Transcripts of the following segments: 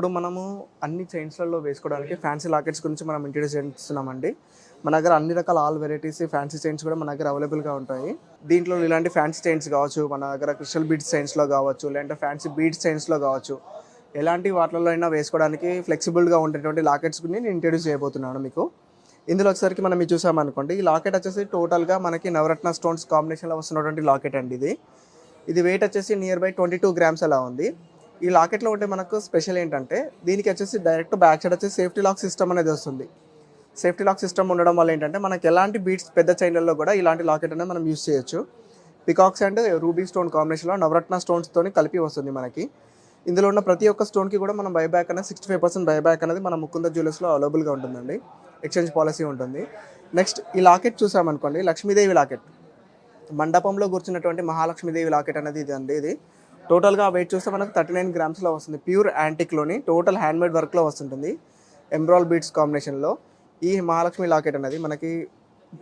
ఇప్పుడు మనము అన్ని చైన్స్లలో వేసుకోవడానికి ఫ్యాన్సీ లాకెట్స్ గురించి మనం ఇంట్రడ్యూస్ చేస్తున్నామండి. మన దగ్గర అన్ని రకాల ఆల్ వెరైటీస్ ఫ్యాన్సీ చైన్స్ కూడా మన దగ్గర అవైలబుల్గా ఉంటాయి. దీంట్లో ఇలాంటి ఫ్యాన్సీ చైన్స్ కావచ్చు మన దగ్గర క్రిస్టల్ బీడ్స్ చైన్స్లో కావచ్చు లేదంటే ఫ్యాన్సీ బీడ్స్ చైన్స్లో కావచ్చు ఎలాంటి వాటిలో అయినా వేసుకోవడానికి ఫ్లెక్సిబుల్గా ఉండేటువంటి లాకెట్స్ నేను ఇంట్రడ్యూస్ చేయబోతున్నాను మీకు. ఇందులో ఒకసారికి మనం ఇది చూసామనుకోండి ఈ లాకెట్ వచ్చేసి టోటల్గా మనకి నవరత్న స్టోన్స్ కాంబినేషన్లో వస్తున్నటువంటి లాకెట్ అండి ఇది. ఇది వెయిట్ వచ్చేసి near by twenty two grams అలా ఉంది. ఈ లాకెట్లో ఉంటే మనకు స్పెషల్ ఏంటంటే దీనికి వచ్చేసి డైరెక్ట్ బ్యాక్ సైడ్ వచ్చేసి సేఫ్టీ లాక్ సిస్టమ్ అనేది వస్తుంది. సేఫ్టీ లాక్ సిస్టమ్ ఉండడం వల్ల ఏంటంటే మనకి ఎలాంటి బీట్స్ పెద్ద చైన్లలో కూడా ఇలాంటి లాకెట్ అనేది మనం యూస్ చేయొచ్చు. పికాక్స్ అండ్ రూబీ స్టోన్ కాంబినేషన్లో నవరత్న స్టోన్స్తో కలిపి వస్తుంది మనకి. ఇందులో ఉన్న ప్రతి ఒక్క స్టోన్కి కూడా మనం బైబ్యాక్ అనేది సిక్స్టీ ఫైవ్ పర్సెంట్ బైబ్యాక్ అనేది మన ముకుంద జ్యువెలర్స్లో అవైలబుల్గా ఉంటుందండి. ఎక్స్చేంజ్ పాలసీ ఉంటుంది. నెక్స్ట్ ఈ లాకెట్ చూసామనుకోండి లక్ష్మీదేవి లాకెట్. మండపంలో కూర్చున్నటువంటి మహాలక్ష్మీదేవి లాకెట్ అనేది ఇది అండి ఇది. టోటల్గా వెయిట్ చూస్తే మనకు థర్టీ నైన్ గ్రామ్స్లో వస్తుంది. ప్యూర్ యాంటిక్లోని టోటల్ హ్యాండ్మేడ్ వర్క్లో వస్తుంటుంది. ఎంబ్రాల్ బీట్స్ కాంబినేషన్లో ఈ మహాలక్ష్మి లాకెట్ అనేది మనకి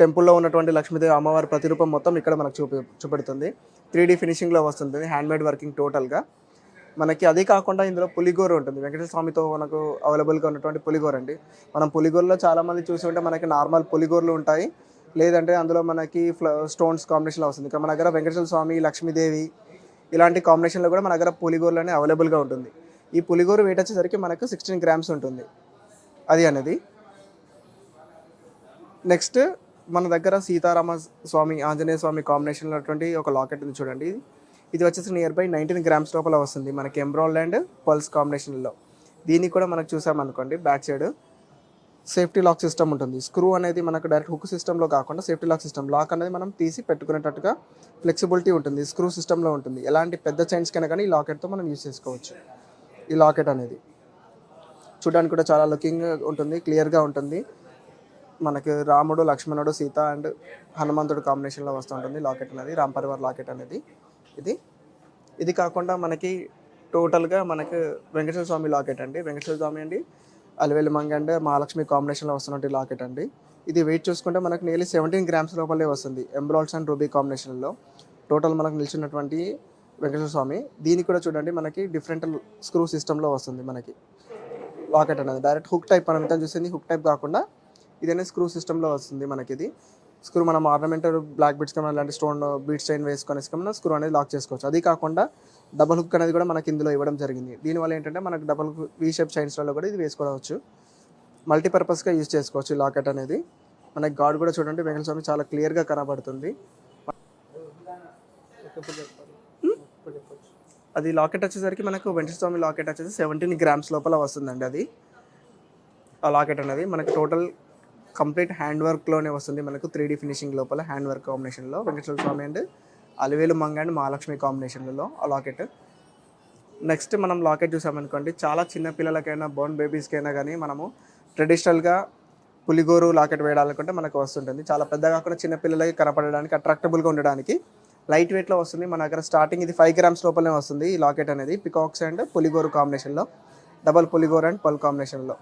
టెంపుల్లో ఉన్నటువంటి లక్ష్మీదేవి అమ్మవారి ప్రతిరూపం మొత్తం ఇక్కడ మనకు చూపి చూపెడుతుంది. త్రీ డీ ఫినిషింగ్లో వస్తుంది హ్యాండ్మేడ్ వర్కింగ్ టోటల్గా మనకి అది కాకుండా ఇందులో పులిగోరు ఉంటుంది. వెంకటేశ్వర స్వామితో మనకు అవైలబుల్గా ఉన్నటువంటి పులిగోర అండి. మనం పులిగోరలో చాలామంది చూసి ఉంటే మనకి నార్మల్ పులిగోరలు ఉంటాయి. లేదంటే అందులో మనకి ఫ్ల స్టోన్స్ కాంబినేషన్లో వస్తుంది. ఇక్కడ మన దగ్గర వెంకటేశ్వర స్వామి లక్ష్మీదేవి ఇలాంటి కాంబినేషన్లో కూడా మన దగ్గర పులిగోరలు అవైలబుల్గా ఉంటుంది. ఈ పులిగోరు వెయిట్ వచ్చేసరికి మనకు సిక్స్టీన్ గ్రామ్స్ ఉంటుంది. అది అనేది. నెక్స్ట్ మన దగ్గర సీతారామ స్వామి ఆంజనేయ స్వామి కాంబినేషన్లో ఉన్నటువంటి ఒక లాకెట్ ఉంది చూడండి. ఇది వచ్చేసి నియర్ బై నైన్టీన్ గ్రామ్స్ లోపల వస్తుంది. మనకి ఎంబ్రాయిడ్ అండ్ పల్స్ కాంబినేషన్లో దీన్ని కూడా మనకు చూసామనుకోండి back side safety lock system ఉంటుంది. స్క్రూ అనేది మనకు డైరెక్ట్ హుక్ సిస్టంలో కాకుండా సేఫ్టీ లాక్ సిస్టమ్. లాక్ అనేది మనం తీసి పెట్టుకునేటట్టుగా ఫ్లెక్సిబిలిటీ ఉంటుంది. స్క్రూ సిస్టంలో ఉంటుంది. ఎలాంటి పెద్ద చైన్స్ కన్నా కానీ ఈ లాకెట్తో మనం యూజ్ చేసుకోవచ్చు. ఈ లాకెట్ అనేది. చూడడానికి కూడా చాలా లుకింగ్ ఉంటుంది. క్లియర్గా ఉంటుంది. మనకి రాముడు లక్ష్మణుడు సీత అండ్ హనుమంతుడు కాంబినేషన్లో వస్తూ ఉంటుంది లాకెట్ అనేది. రామ్ పరివార్ లాకెట్ అనేది. ఇది. ఇది కాకుండా మనకి టోటల్గా మనకి వెంకటేశ్వర స్వామి లాకెట్ అండి. వెంకటేశ్వర స్వామి అండి. అలివేలి మంగ అండ్ మహాలక్ష్మి కాంబినేషన్లో వస్తున్నటువంటి లాకెట్ అండి. ఇది వెయిట్ చూసుకుంటే మనకు నియర్లీ సెవెంటీన్ గ్రామ్స్ లోపలే వస్తుంది. ఎంబ్రాయిడ్స్ అండ్ రూబీ కాంబినేషన్లో. టోటల్ మనకు నిలిచినటువంటి వెంకటేశ్వర స్వామి. దీనికి కూడా చూడండి మనకి డిఫరెంట్ స్క్రూ సిస్టంలో వస్తుంది మనకి లాకెట్ అనేది. డైరెక్ట్ హుక్ టైప్ మనం చూసింది హుక్ టైప్ కాకుండా ఇదనే స్క్రూ సిస్టంలో వస్తుంది మనకి ఇది స్క్రూ మనం ఆర్నమెంటల్ బ్లాక్ బీట్స్ కానీ అలాంటి స్టోన్ బీట్స్ చైన్ వేసుకొని మనం స్క్రూ అనేది లాక్ చేసుకోవచ్చు. అది కాకుండా డబుల్ హుక్ అనేది కూడా మనకి ఇందులో ఇవ్వడం జరిగింది. దీనివల్ల ఏంటంటే మనకు డబుల్ వీ షేప్ చైన్స్లలో కూడా ఇది వేసుకోవచ్చు. మల్టీపర్పస్గా యూజ్ చేసుకోవచ్చు లాకెట్ అనేది. మనకి గాడ్ కూడా చూడండి వెంకట స్వామి చాలా క్లియర్గా కనబడుతుంది. అది లాకెట్ వచ్చేసరికి మనకు వెంకటస్వామి స్వామి లాకెట్ వచ్చేసి సెవెంటీన్ గ్రామ్స్ లోపల వస్తుందండి అది. ఆ లాకెట్ అనేది మనకి టోటల్ కంప్లీట్ హ్యాండ్ వర్క్లోనే వస్తుంది మనకు త్రీ డీ ఫినిషింగ్ లోపల హ్యాండ్ వర్క్ కాంబినేషన్లో. వెంకటేశ్వర స్వామి అండ్ అలివేలు మంగ అండ్ మహాలక్ష్మి కాంబినేషన్లలో ఆ లాకెట్. నెక్స్ట్ మనం లాకెట్ చూసామనుకోండి చాలా చిన్న పిల్లలకైనా బోర్న్ బేబీస్కైనా కానీ మనము ట్రెడిషనల్గా పులిగోరు లాకెట్ వేయాలనుకుంటే మనకు వస్తుంటుంది. చాలా పెద్దగా కాకుండా చిన్న పిల్లలకి కనపడడానికి అట్రాక్టబుల్గా ఉండడానికి లైట్ వెయిట్లో వస్తుంది. మన దగ్గర స్టార్టింగ్ ఇది ఫైవ్ గ్రామ్స్ లోపలనే వస్తుంది ఈ లాకెట్ అనేది. పికాక్స్ అండ్ పులిగోరు కాంబినేషన్లో డబల్ పులిగోరు అండ్ పల్ కాంబినేషన్లో.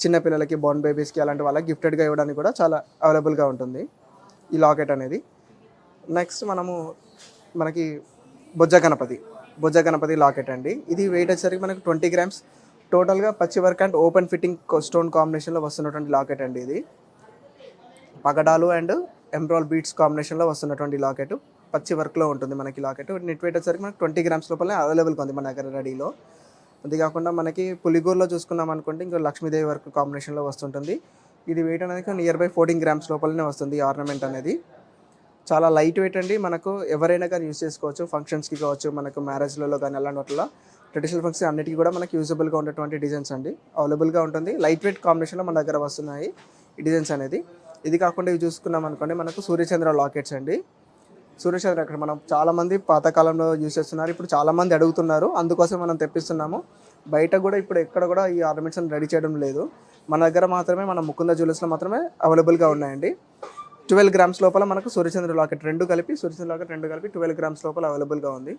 చిన్నపిల్లలకి బోర్న్ బేబీస్కి అలాంటి వాళ్ళకి గిఫ్టెడ్గా ఇవ్వడానికి కూడా చాలా అవైలబుల్గా ఉంటుంది ఈ లాకెట్ అనేది. నెక్స్ట్ మనము మనకి బొజ్జ గణపతి బొజ్జ గణపతి లాకెట్ అండి. ఇది వెయిట్ వచ్చేసరికి మనకి ట్వంటీ గ్రామ్స్ టోటల్గా పచ్చి work and open fitting stone కాంబినేషన్లో వస్తున్నటువంటి లాకెట్ అండి ఇది. పగడాలు అండ్ ఎంబ్రాల్ బీట్స్ కాంబినేషన్లో వస్తున్నటువంటి లాకెట్ పచ్చి వర్క్లో ఉంటుంది మనకి లాకెట్ నెట్ వెయిట్ వచ్చేసరికి మనకి ట్వంటీ గ్రామ్స్ లోపల అవైలబుల్గా ఉంది మన దగ్గర రెడీలో అంతేకాకుండా మనకి పులిగూరులో చూసుకున్నాం అనుకుంటే ఇంకా లక్ష్మీదేవి వర్క్ కాంబినేషన్లో వస్తుంటుంది. ఇది వెయిట్ అనేది నియర్ బై ఫోర్టీన్ గ్రామ్స్ లోపలనే వస్తుంది ఆర్నమెంట్ అనేది. చాలా లైట్ వెయిట్ అండి. మనకు ఎవరైనా కానీ యూస్ చేసుకోవచ్చు ఫంక్షన్స్కి కావచ్చు మనకు మ్యారేజ్లలో కానీ అలాంటి వాటిలో ట్రెడిషనల్ ఫంక్షన్ అన్నిటికీ కూడా మనకి యూజబుల్గా ఉండేటువంటి డిజైన్స్ అండి. అవైలబుల్గా ఉంటుంది. లైట్ వెయిట్ కాంబినేషన్లో మన దగ్గర వస్తున్నాయి ఈ డిజైన్స్ అనేది. ఇది కాకుండా ఇవి చూసుకున్నాం అనుకోండి మనకు సూర్యచంద్ర లాకెట్స్ అండి. సూర్యచంద్ర అక్కడ మనం చాలామంది పాతకాలంలో యూస్ చేస్తున్నారు. ఇప్పుడు చాలామంది అడుగుతున్నారు. అందుకోసం మనం తెప్పిస్తున్నాము. బయట కూడా ఇప్పుడు ఎక్కడ కూడా ఈ ఆర్నమెంట్స్ని రెడీ చేయడం లేదు. మన దగ్గర మాత్రమే మన ముకుంద జ్యువెలర్స్లో మాత్రమే అవైలబుల్గా ఉన్నాయండి. ట్వెల్వ్ గ్రామ్స్ లోపల మనకు సూర్యచంద్ర లాకెట్ రెండు కలిపి సూర్యచంద్ర లాకెట్ రెండు కలిపి ట్వెల్వ్ గ్రామ్స్ లోపల అవైలబుల్గా ఉంది.